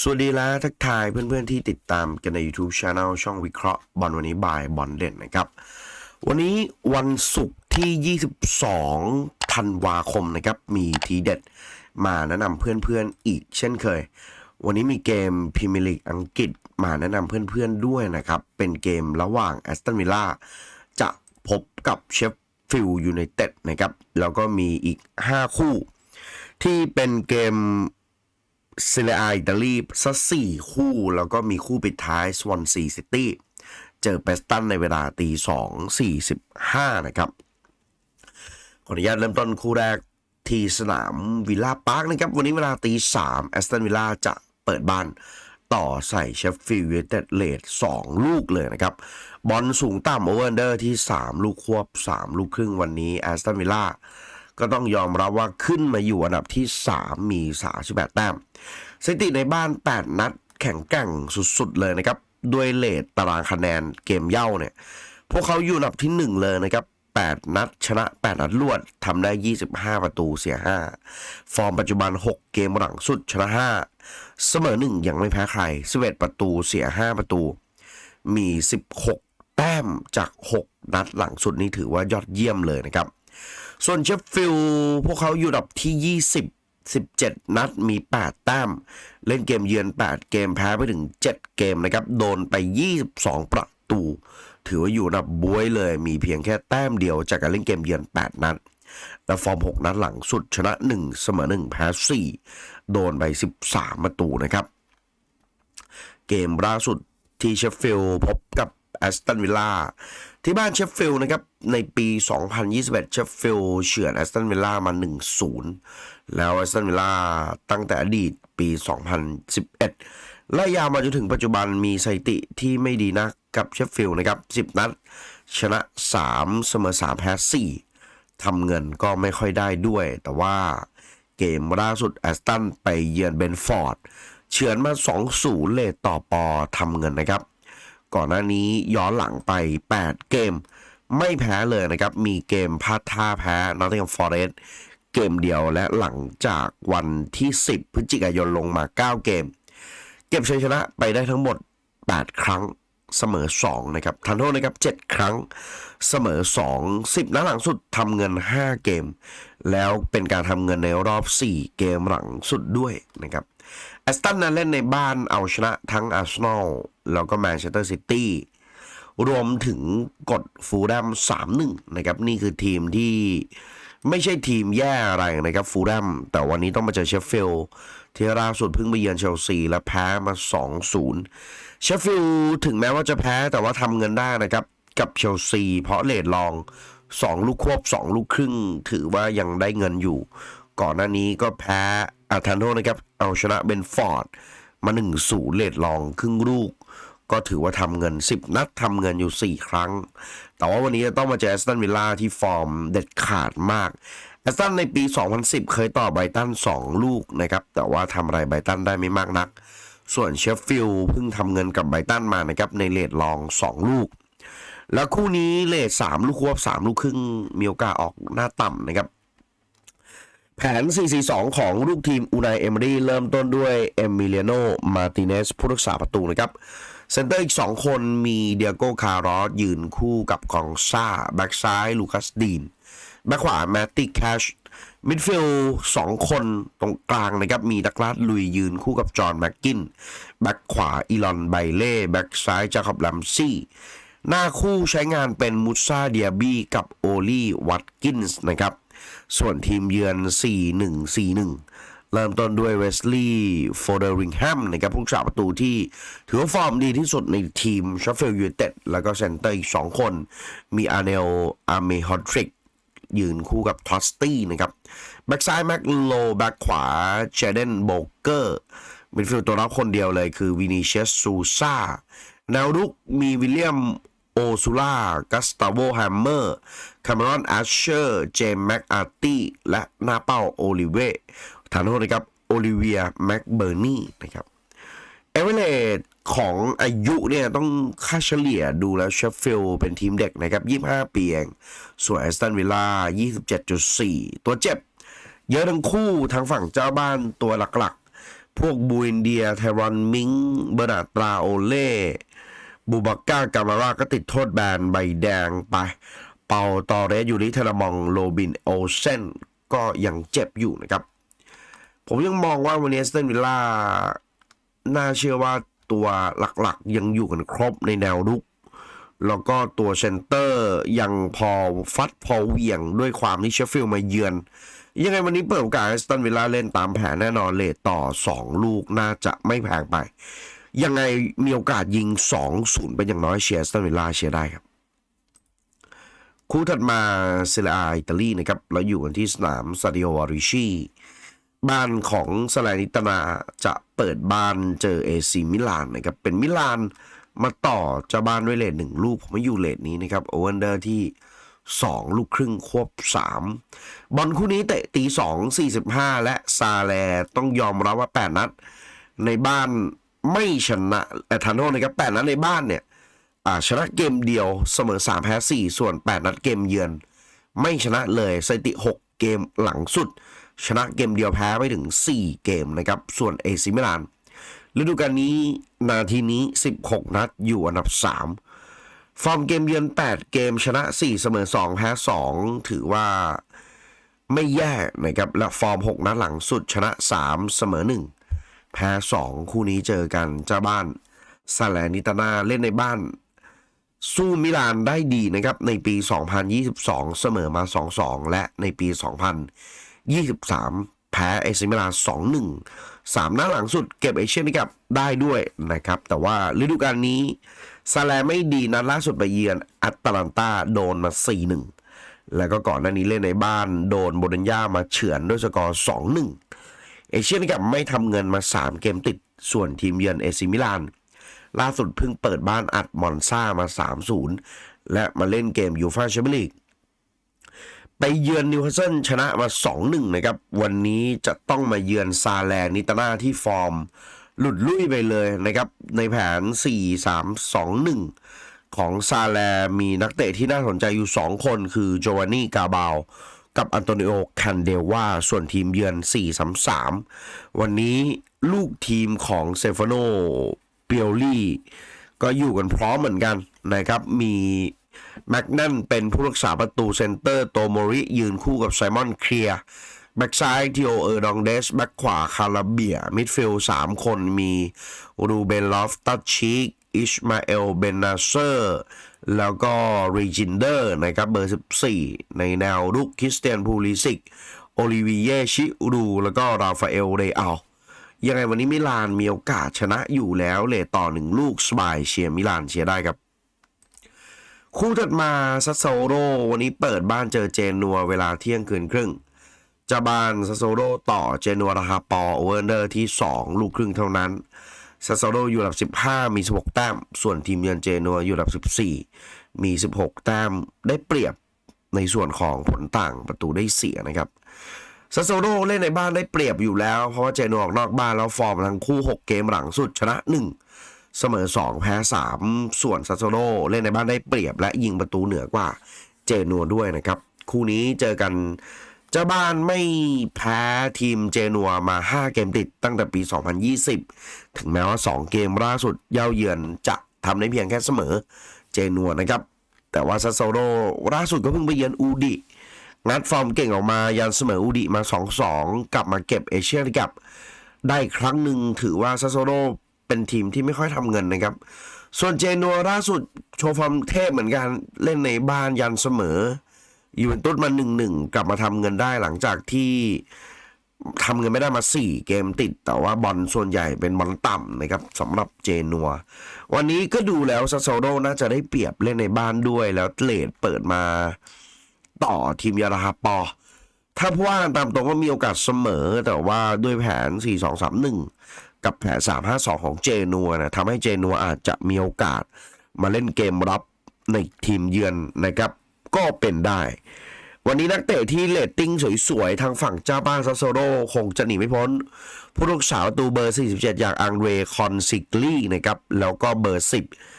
สวัสดีและทักทายเพื่อนๆที่ติดตามกันใน YouTube Channel ช่องวิเคราะห์บอลวันนี้บ่ายบอลเด่นนะครับ วันนี้วันศุกร์ที่ 22 ธันวาคมนะครับ มีทีเด็ดมาแนะนำเพื่อนๆอีกเช่นเคย วันนี้มีเกมพรีเมียร์ลีกอังกฤษมาแนะนำเพื่อนๆด้วยนะครับ เป็นเกมระหว่างแอสตันวิลล่าจะพบกับเชฟฟิลด์ยูไนเต็ดนะครับ แล้วก็มีอีก 5 คู่ ที่เป็นเกม เซเรียอิตาลีสักสี่คู่ แล้วก็มีคู่ปิดท้ายสวอนซีซิตี้เจอเปสตันในเวลาตีสองสี่สิบห้านะครับ ขออนุญาตเริ่มต้นคู่แรกที่สนามวิลล่าพาร์คนะครับ วันนี้เวลาตีสามแอสตันวิลล่าจะเปิดบ้านต่อใส่เชฟฟิลด์ยูไนเต็ดเลดสองลูกเลยนะครับ บอลสูงต่ำโอเวอร์เดอร์ที่ 3 ลูกควบ 3 ลูกครึ่งวันนี้แอสตันวิลล่า ก็ต้องยอมรับว่าขึ้นมาอยู่อันดับที่ 3 มี38แต้มสถิติในบ้าน 8 นัดแข่งแกร่งสุดๆเลยนะครับ ด้วยเลทตารางคะแนนเกมเย่าเนี่ย พวกเขาอยู่อันดับที่ 1 เลยนะครับ 8 นัดชนะ 8 นัดรวดทำได้ 25 ประตูเสีย 5 ฟอร์มปัจจุบัน 6 เกมหลังสุดชนะ 5 เสมอ 1 ยังไม่แพ้ใคร11ประตูเสีย 5 ประตู มี 16 แต้มจาก 6 นัดหลังสุดนี้ถือว่ายอดเยี่ยมเลยนะครับ ส่วนเชฟฟิลด์พวกเขาอยู่ดับที่ 20 17 นัดมี 8 แต้ม เล่นเกมเยือน 8 เกมแพ้ไปถึง 7 เกมนะครับ โดนไป 22 ประตู ถือว่าอยู่นดับบวยเลย มีเพียงแค่แต้มเดียวจากการเล่นเกมเยือน 8 นัดและฟอร์ม 6 นัดหลังสุดชนะ 1 เสมอ 1 แพ้ 4 โดนไป 13 ประตูนะครับ เกมล่าสุดที่เชฟฟิลด์พบกับแอสตันวิลล่า ที่บ้านเชฟฟิลด์นะครับในปี 2021 เชฟฟิลด์เฉือนแอสตันวิลล่ามา 1-0 แล้วแอสตันวิลล่าตั้งแต่อดีตปี 2011ไล่ยาวมาจนถึงปัจจุบันมีสถิติที่ไม่ดีนักกับเชฟฟิลด์นะครับ 10 นัด ชนะ 3 เสมอ 3 แพ้ 4ทำเงินก็ไม่ค่อยได้ด้วย แต่ว่าเกมล่าสุดแอสตันไปเยือนเบนฟอร์ดเฉือนมา 2-0 เลทต่อปอทำเงินนะครับ ก่อนหน้านี้ย้อนหลังไป 8 เกม ไม่แพ้เลยนะครับ มีเกมพลาดท่าแพ้นอตติงแฮมฟอร์เรสต์เกมเดียวและหลังจากวันที่ 10 พฤศจิกายนลงมา 9 เกม เก็บชัยชนะไปได้ทั้งหมด 8 ครั้งเสมอ 2 นะครับทันโทษนะครับ 7 ครั้งเสมอ 2 10นัดหลังสุดทำเงิน 5 เกม แล้วเป็นการทำเงินในรอบ 4 เกมหลังสุดด้วยนะครับ แอสตันนั้นเล่นในบ้านเอาชนะทั้งอาร์เซนอลแล้วก็แมนเชสเตอร์ซิตี้รวมถึงกดฟูลแลม3-1 นะครับ นี่คือทีมที่ไม่ใช่ทีมแย่อะไรนะครับฟูลแลมแต่วันนี้ต้องมาเจอเชฟฟิลด์ที่ล่าสุดเพิ่งไปเยือนเชลซีและแพ้มา 2-0 เชฟฟิลด์ถึงแม้ว่าจะแพ้แต่ว่าทำเงินได้นะครับ กับเชลซีเพราะเลดลอง 2 ลูกควบ 2 ลูกครึ่ง ถือว่ายังได้เงินอยู่ ก่อนหน้านี้ก็แพ้ อาทันโทนะครับ เอาชนะเบนฟอร์ด มา1นศูนย์เลดลองครึ่งลูก ก็ถือว่าทำเงิน 10 นัดทำเงินอยู่ 4 ครั้ง แต่ว่าวันนี้จะต้องมาเจอแอสตันวิลล่าที่ฟอร์มเด็ดขาดมากแอสตันในปี 2010 เคยต่อไบตัน 2 ลูกนะครับ แต่ว่าทำอะไรไบตันได้ไม่มากนัก ส่วนเชฟฟิลด์เพิ่งทำเงินกับไบตันมานะครับ ในเลดลอง 2 ลูก แล้วคู่นี้เลท3ลูกควบ3 ลูกครึ่งมีโอกาสออกหน้าต่ำนะครับ แผน 4-4-2 ของลูกทีมอูนายเอมรีเริ่มต้นด้วยเอมิเลียโนมาติเนสผู้รักษาประตูนะครับ เซนเตอร์อีก 2 คนมีเดียโก้คาร์รอสยืนคู่กับกองซ่า แบ็กซ้ายลูคัสดีน แบ็กขวาแมตติแคช มิดฟิลด์สองคนตรงกลางนะครับ มีดักลาดลุยยืนคู่กับจอห์นแม็กกิน แบ็กขวาอีลอนไบเล่ แบ็กซ้ายจาคอบลัมซี่หน้าคู่ใช้งานเป็นมุซาเดียบีกับโอลี่วัตกินส์นะครับ ส่วนทีมเยือน 4-1-4-1 เริ่มต้นด้วยเวสลีย์โฟเดอริงแฮมนะครับผู้รักษาประตูที่ถือว่าฟอร์มดีที่สุดในทีมช e ฟเฟลยูไนเต็ดแล้วก็เซนเตอร์อีก 2 คน มีอาร์เนลอาร์เมฮอดริกยืนคู่กับทอสตี้นะครับ แบ็กซ้ายแม็กโล แบ็กขวาเชเดนโบเกอร์มิดฟิลด์ตัวรับคนเดียวเลยคือวินิเชสซูซาแนวรุกมีวิลเลียม โอซูล่ากัสตาโวแฮมเมอร์คาร์มรอนแอชเชอร์ เจมส์แม็กอาร์ตี้ และหน้าเป้าโอลิเวฐานโทษนะครับโอลิเวียแม็กเบอร์นีนะครับเอเวอเรสของอายุเนี่ยต้องค่าเฉลี่ยดูแล้วเชฟฟิลด์เป็นทีมเด็กนะครับ 25 ปีเองส่วนแอสตันวิลล่า 27.4 ตัวเจ็บ เยอะทั้งคู่ทางฝั่งเจ้าบ้านตัวหลักๆ พวกบูอินเดีย ไทรอนมิง เบอร์นาร์ดตราโอเล่ บูบักก้ากามาราก็ติดโทษแบนใบแดงไป เปาตอเรสยูริเทรมองโรบินโอเซนก็ยังเจ็บอยู่นะครับ ผมยังมองว่าวันนี้สเตนวิลล่าน่าเชื่อว่าตัวหลักๆยังอยู่กันครบในแนวรุก แล้วก็ตัวเซนเตอร์ยังพอฟัดพอเหวี่ยงด้วยความที่เชฟฟิลมาเยือน ยังไงวันนี้เปิดโอกาสให้สตันวิลล่าเล่นตามแผนแน่นอนเลทต่อ 2 ลูกน่าจะไม่แพงไป ยังไงมีโอกาสยิง 2-0 เป็นอย่างน้อยเชียร์สตันวิลล่าเชียร์ได้ครับคู่ถัดมาเซเรียอิตาลีนะครับเราอยู่กันที่สนามซาดิโออาริชีบ้านของสแลนิตนาจะเปิดบ้านเจอเอซีมิลานนะครับเป็นมิลานมาต่อเจ้าบ้านด้วยเลทหนึ่งลูกผมไม่อยู่เลทนี้นะครับโอเวนเดอร์ที่ 2 ลูกครึ่งควบ 3 บอลคู่นี้เตะตี 2 45 และซาแลต้องยอมรับว่า 8 นัด ในบ้าน ไม่ชนะเอทานโทษนะครับ8นัดในบ้านเนี่ยชนะเกมเดียวเสมอ3แพ้4ส่วน8นัดเกมเยือน ไม่ชนะเลยสถิติ6เกมหลังสุด ชนะเกมเดียวแพ้ไปถึง 4 เกมนะครับ ส่วนเอซิมิลานฤดูกาลนี้นาทีนี้ 16 นัดอยู่อันดับ 3 ฟอร์มเกมเยือน 8 เกมชนะ 4 เสมอ 2 แพ้ 2 ถือว่าไม่แย่นะครับ และฟอร์ม 6 นัดหลังสุดชนะ 3 เสมอ 1 แพ้ 2 คู่นี้เจอกันเจ้าบ้านซาแลนิตานาเล่นในบ้าน สู้มิลานได้ดีนะครับ ในปี 2022 เสมอมา 2-2 และในปี 2023 แพ้เอซิมิลาน2-1 3 หน้าหลังสุดเก็บเอเชียนกับได้ด้วยนะครับ แต่ว่าฤดูกาลนี้ซาแลไม่ดีนัดล่าสุดไปเยือนอัตแลนตาโดนมา 4-1 แล้วก็ก่อนหน้านี้เล่นในบ้านโดนโบดัญญามาเฉือนด้วยสกอร์ 2-1 เอเชียนกับไม่ทำเงินมา 3 เกมติดส่วนทีมเยือนเอซิมิลาน ล่าสุดเพิ่งเปิดบ้านอัดมอนซ่ามา 3-0 และมาเล่นเกมยูฟาแชมเปี้ยนลีกไปเยือนนิวคาสเซิลชนะมา 2-1 นะครับ วันนี้จะต้องมาเยือนซาแลนิตานาที่ฟอร์ม หลุดลุ่ยไปเลยนะครับ ในแผน 4-3-2-1 ของซาแลมีนักเตะที่น่าสนใจอยู่ 2 คนคือโจวานนี่กาบาว กับอันโตนิโอคันเดลวาส่วนทีมเยือน 4-3-3 วันนี้ลูกทีมของเซฟานโนเปียลี่ก็อยู่กันพร้อมเหมือนกันนะครับ มีแม็กนันเป็นผู้รักษาประตูเซนเตอร์โตโมริยืนคู่กับไซมอนเคลียร์แบ็กซ้ายทีโอเออร์ดองเดส แบ็กขวาคาราเบีย มิดฟิลด์สามคนมีรูเบนลอฟตัชชิกอิชมาเอลเบนนาเซอร์ แล้วก็รีจินเดอร์นะครับเบอร์ 14 ในแนวรุกคริสเตียนพูลิสิกโอลิเวียชิอูรูแล้วก็ราฟาเอลเรอัลยังไงวันนี้มิลานมีโอกาสชนะอยู่แล้วเลทต่อหนึ่งลูกสบายเชียร์มิลานเชียร์ได้ครับ คู่ถัดมาซัสโซโรวันนี้เปิดบ้านเจอเจนัวเวลาเที่ยงคืนครึ่งเจะบานซัสโซโรต่อเจนัวราคาปอโอเวอร์เนอร์ที่ 2 ลูกครึ่งเท่านั้น ซัสโซโรอยู่อันดับ 15 มี 16 แต้ม ส่วนทีมเยือนเจนัวอยู่อันดับ 14 มี 16 แต้ม ได้เปรียบในส่วนของผลต่างประตูได้เสียนะครับซัสโซโรเล่นในบ้านได้เปรียบอยู่แล้ว เพราะว่าเจนัวออกนอกบ้านแล้วฟอร์มทั้งคู่ 6 เกมหลังสุดชนะ 1 เสมอ 2 แพ้ 3 ส่วนซัสโซโรเล่นในบ้านได้เปรียบและยิงประตูเหนือกว่าเจนัวด้วยนะครับ คู่นี้เจอกัน จ้าบ้านไม่แพ้ทีมเจนัวมา 5 เกมติดตั้งแต่ปี 2020 ถึงแม้ว่า 2 เกมล่าสุดเย่าเยือนจะทำได้เพียงแค่เสมอเจนัวนะครับ แต่ว่าซัสโซโรล่าสุดก็เพิ่งไปเยือนอูดิ งัดฟอร์มเก่งออกมายันเสมออูดิมา 2-2 กลับมาเก็บเอเชียนกับ ได้ครั้งหนึ่งถือว่าซาโซโรเป็นทีมที่ไม่ค่อยทำเงินนะครับ ส่วนเจนัวล่าสุดโชว์ฟอร์มเทพเหมือนกันเล่นในบ้านยันเสมอ ยูเวนตุสมา1-1กลับมาทำเงินได้หลังจากที่ทำเงินไม่ได้มา 4 เกมติด แต่ว่าบอลส่วนใหญ่เป็นบอลต่ำนะครับสำหรับเจนัว วันนี้ก็ดูแล้วซาโซโรน่าจะได้เปรียบเล่นในบ้านด้วย แล้วเลดเปิดมาต่อทีมยาราฮาปอ ถ้าพูดว่าตามตรงก็มีโอกาสเสมอ แต่ว่าด้วยแผน 4-2-3-1 กับแผน 3-5-2 ของเจนัวนะทำให้เจนัวอาจจะมีโอกาสมาเล่นเกมรับในทีมเยือนนะครับ ก็เป็นได้ วันนี้นักเตะที่เลตติ้งสวยๆ ทางฝั่งเจ้าบ้านซัสโซโรคงจะหนีไม่พ้น ผู้รักษาประตูเบอร์ 47 อย่างอังเรคอนซิกลี่นะครับ แล้วก็เบอร์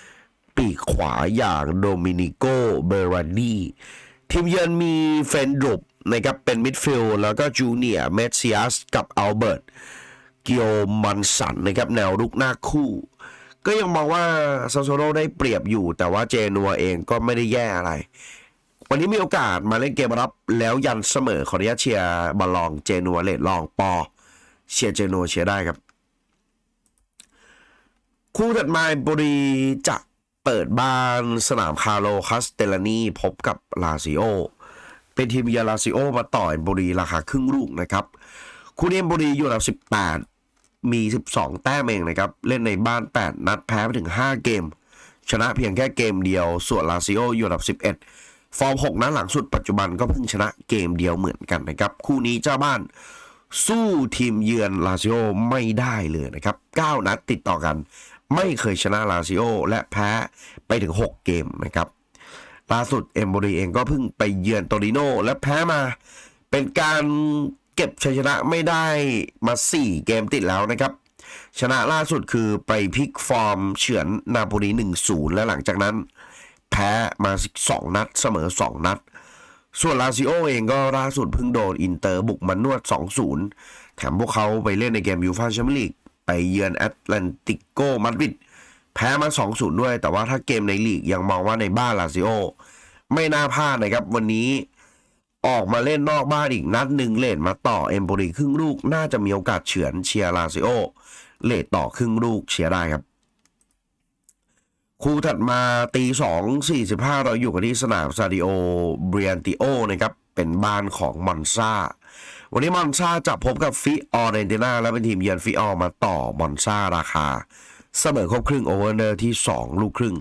10 ปีกขวาอย่างโดมินิโกเบอรานีทีมเยือนมีเฟนดรุปนะครับเป็นมิดฟิลด์แล้วก็จูเนียร์เมสซิอัสกับอัลเบิร์ตเกียวมันสันนะครับแนวรุกหน้าคู่ ก็ยังมองว่าซาโซโรได้เปรียบอยู่ แต่ว่าเจนัวเองก็ไม่ได้แย่อะไร วันนี้มีโอกาสมาเล่นเกมรับแล้วยันเสมอขออนุญาตเชียร์บอลลองเจนัวเลดลองปอเชียร์เจนัวเชียร์ได้ครับ คู่ถัดมาบุรีจะเปิดบ้านสนามคาร์โลคาสเตลานีพบกับลาซิโอ เป็นทีมเยาลาซิโอมาต่อยบุรีราคาครึ่งลูกนะครับ คู่นี้บุรีอยู่อันดับ18 มี 12 แต้มเองนะครับ เล่นในบ้าน 8 นัดแพ้ไปถึง 5 เกม ชนะเพียงแค่เกมเดียว ส่วนลาซิโออยู่อันดับ11 ฟอร์ม6นัดหลังสุดปัจจุบันก็เพิ่งชนะเกมเดียวเหมือนกันนะครับ คู่นี้เจ้าบ้านสู้ทีมเยือนลาซิโอไม่ได้เลยนะครับ 9 นัดติดต่อกัน ไม่เคยชนะลาซิโอและแพ้ไปถึง 6 เกมนะครับล่าสุดเอมโบรีเองก็เพิ่งไปเยือนโตริโนและแพ้มาเป็นการเก็บชัยชนะไม่ได้มา 4 เกมติดแล้วนะครับ ชนะล่าสุดคือไปพลิกฟอร์มเฉือนนาโปลี1-0 และหลังจากนั้น แพ้มา 2 นัด เสมอ 2 นัด ส่วนลาซิโอเองก็ล่าสุดเพิ่งโดนอินเตอร์บุกมานวด 2-0 แถมพวกเขาไปเล่นในเกมยูฟ่าแชมเปี้ยนลีกไปเยือนแอตแลนติโกมาดริดแพ้มา 2-0 ด้วย แต่ว่าถ้าเกมในลีกยังมองว่าในบ้านลาซิโอไม่น่าพลาดนะครับวันนี้ออกมาเล่นนอกบ้านอีกนัดหนึ่งเลดมาต่อเอมโบรีครึ่งลูกน่าจะมีโอกาสเฉือนเชียร์ลาซิโอเลดต่อครึ่งลูกเชียร์ได้ครับ คู่ถัดมาตีสองสี่สิบห้าเราอยู่กันที่สนามซาดิโอเบรียนติโอนะครับ เป็นบ้านของมอนซาวันนี้มอนซาจะพบกับฟิออร์เรนตินาและเป็นทีมเยือนฟิออร์มาต่อมอนซาราคา เสมอครบครึ่งโอเวอร์เนอร์ที่ 2 ลูกครึ่ง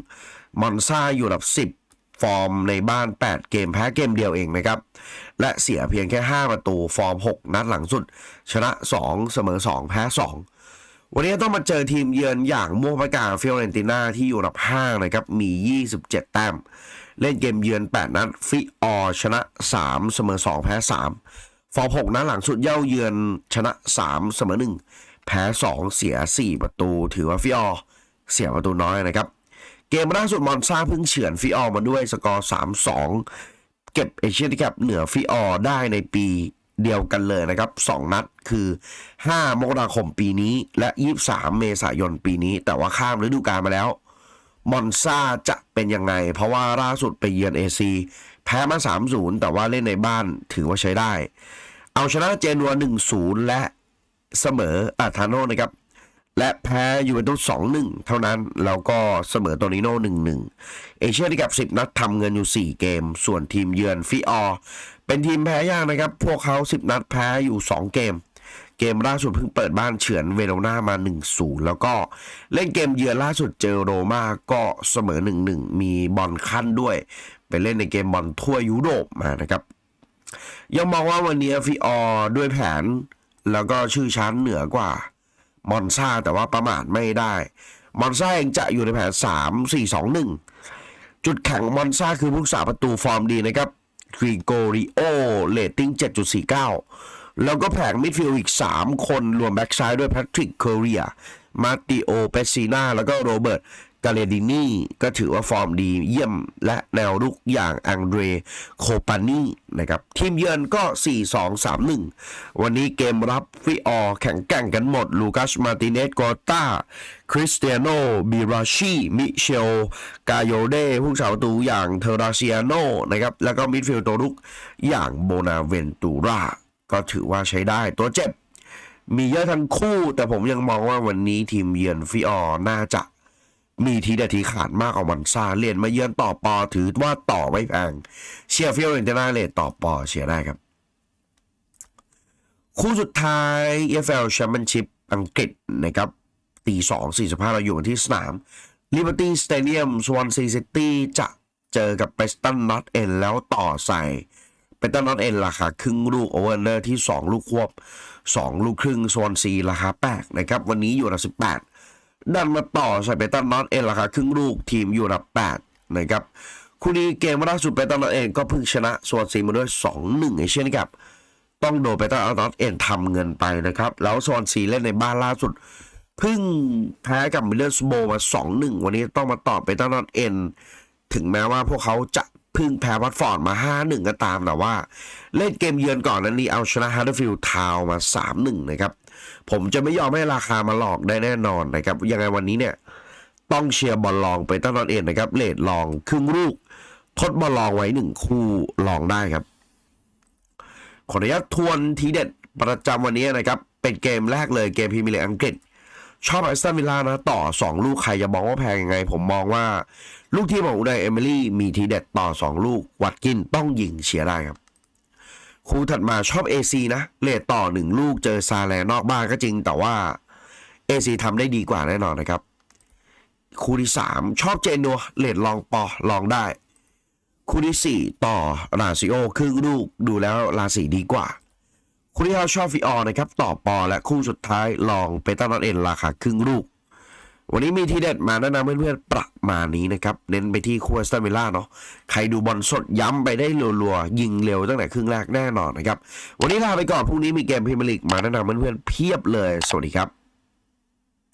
มอนซาอยู่อันดับ 10 ฟอร์มในบ้าน 8 เกมแพ้เกมเดียวเองนะครับ และเสียเพียงแค่ 5 ประตู ฟอร์ม 6 นัดหลังสุด ชนะ 2 เสมอ 2 แพ้ 2 วันนี้ต้องมาเจอทีมเยือนอย่างม่วงประกาฟิโอเรนติน่าที่อยู่อันดับ5นะครับมี 27 แต้ม เล่นเกมเยือน 8 นัดฟิออชนะ 3 เสมอ 2 แพ้ 3 ฟอร์ม6นัดหลังสุดเย่าเยือนชนะ 3 เสมอ 1 แพ้ 2 เสีย 4 ประตู ถือว่าฟิออเสียประตูน้อยนะครับ เกมล่าสุดมอนซาเพิ่งเฉือนฟิออมาด้วยสกอร์ 3-2 เก็บเอเชียนคัพเหนือฟิออได้ในปี เดียวกันเลยนะครับ 2 นัดคือ 5 มกราคมปีนี้ และ 23 เมษายนปีนี้ แต่ว่าข้ามฤดูกาลมาแล้วมอนซาจะเป็นยังไง เพราะว่าล่าสุดไปเยือนเอซีแพ้มา3-0 แต่ว่าเล่นในบ้านถือว่าใช้ได้ เอาชนะเจนัว 1-0 และเสมออาทาโนนะครับ และแพ้ยูเวนตุส2-1 เท่านั้น แล้วก็เสมอโตริโน่1-1 เอเชียที่กับ 10 นัดทำเงินอยู่ 4 เกม ส่วนทีมเยือนฟิออ เป็นทีมแพ้ยากนะครับ พวกเขา 10 นัดแพ้อยู่ 2 เกม เกมล่าสุดเพิ่งเปิดบ้านเฉือนเวโรนามา 1-0 แล้วก็เล่นเกมเยือนล่าสุดเจอโรมาก็เสมอ 1-1 มีบอลขั้นด้วย ไปเล่นในเกมบอลทั่วยุโรปมานะครับ ยังมองว่าวันนี้ฟิออร์ด้วยแผน แล้วก็ชื่อชั้นเหนือกว่ามอนซาแต่ว่าประมาทไม่ได้ มอนซาเองจะอยู่ในแผน 3 4 2 1 จุดแข็งมอนซาคือผู้รักษาประตูฟอร์มดีนะครับ กริโกริโอเลตติ้ง 7.49 แล้วก็แผงมิดฟิลด์อีก 3 คนรวมแบ็กซ้ายด้วยแพทริกเคอเรียมาติโอเปซีนาแล้วก็โรเบิร์ต กาเลดินีก็ถือว่าฟอร์มดีเยี่ยมและแนวรุกอย่างอังเดรโคปานีนะครับทีมเยือนก็ 4-2-3-1 วันนี้เกมรับฟิออแข่งแก่งกันหมด ลูคัสมาติเนสกอต้า คริสเตียโนบิราชีมิเชล กาโยเดผู้สาวตูอย่างเทอราเซียโนนะครับแล้วก็มิดฟิลด์ตัวรุกอย่างโบนาเวนตูราก็ถือว่าใช้ได้ตัวเจ็บมีเยอะทั้งคู่ แต่ผมยังมองว่าวันนี้ทีมเยือนฟิออน่าจะ มีทีเด็ดทีขาดมากกว่าวันซาเรียนมาเยือนต่อปอถือว่าต่อไม่แพงเชียร์ฟิโอเรนติน่าเลทต่อปอเชียร์ได้ครับ คู่สุดท้าย EFL Championship อังกฤษนะครับตีสองสี่สิบห้าเราอยู่ที่สนาม Liberty Stadium Swansea City จะเจอกับ Preston North End แล้วต่อใส่ Preston North End ราคาครึ่งลูกโอเวอร์เนอร์ที่ 2 ลูกควบ 2 ลูกครึ่ง Swansea ราคาแปกนะครับ วันนี้อยู่อันดับ18 ดันมาต่อใส่เปตันน็อตเองราคาครึ่งลูกทีมอยู่อันดับ8นะครับคู่นี้เกมล่าสุดเปตันน็อตเองก็เพิ่งชนะส่วนซีมาด้วย 2-1เอเชียนกับ ต้องโดนเปตันน็อตเองทำเงินไปนะครับ แล้วส่วนซีเล่นในบ้านล่าสุดเพิ่งแพ้กับมิเลอร์สโบมา 2-1 วันนี้ต้องมาต่อเปตันน็อตเองถึงแม้ว่าพวกเขาจะเพิ่งแพ้วัตฟอร์ดมา 5-1 ก็ตามแต่ว่า เล่นเกมเยือนก่อนนั้นนี้เอาชนะฮาร์ดฟิลด์ทาวมา 3-1 นะครับ ผมจะไม่ยอมให้ราคามาหลอกได้แน่นอนนะครับ ยังไงวันนี้เนี่ย ต้องเชียร์บอลลองไปตั้งนอนเอ็นนะครับ เลดลองครึ่งลูก ทดบอลลองไว้หนึ่งคู่ลองได้ครับ ขออนุญาตทวนทีเด็ดประจำวันนี้นะครับ เป็นเกมแรกเลยเกมพรีเมียร์ลีกอังกฤษชอบแอสตันวิลล่านะต่อ 2 ลูกใครจะมองว่าแพงยังไง ผมมองว่า ลูกที่ของอุดัยเอมิลี่มีทีเด็ดต่อ 2 ลูกวัดกินต้องยิงเชียร์ได้ครับ คู่ถัดมาชอบ AC นะเลทต่อ1ลูกเจอซาแลนอกบ้านก็จริง แต่ว่า AC ทำได้ดีกว่าแน่นอนนะครับ คู่ที่ 3 ชอบเจนัวเลทลองปอลองได้ คู่ที่ 4 ต่อราซิโอครึ่งลูกดูแล้วราศีดีกว่า คู่ที่ห้าชอบฟิออนะครับต่อปอและคู่สุดท้ายลองเปตันนอตเอ็นราคาครึ่งลูก วันนี้มีทีเด็ดมาแนะนำเพื่อนๆประมาณนี้นะครับ เน้นไปที่คูสตันวิลล่าเนาะใครดูบอลสดย้ำไปได้รัวๆ ยิงเร็วตั้งแต่ครึ่งแรกแน่นอนนะครับ วันนี้ลาไปก่อนพรุ่งนี้มีเกมพรีเมียร์ลีกมาแนะนำเพื่อนๆเพียบเลย สวัสดีครับ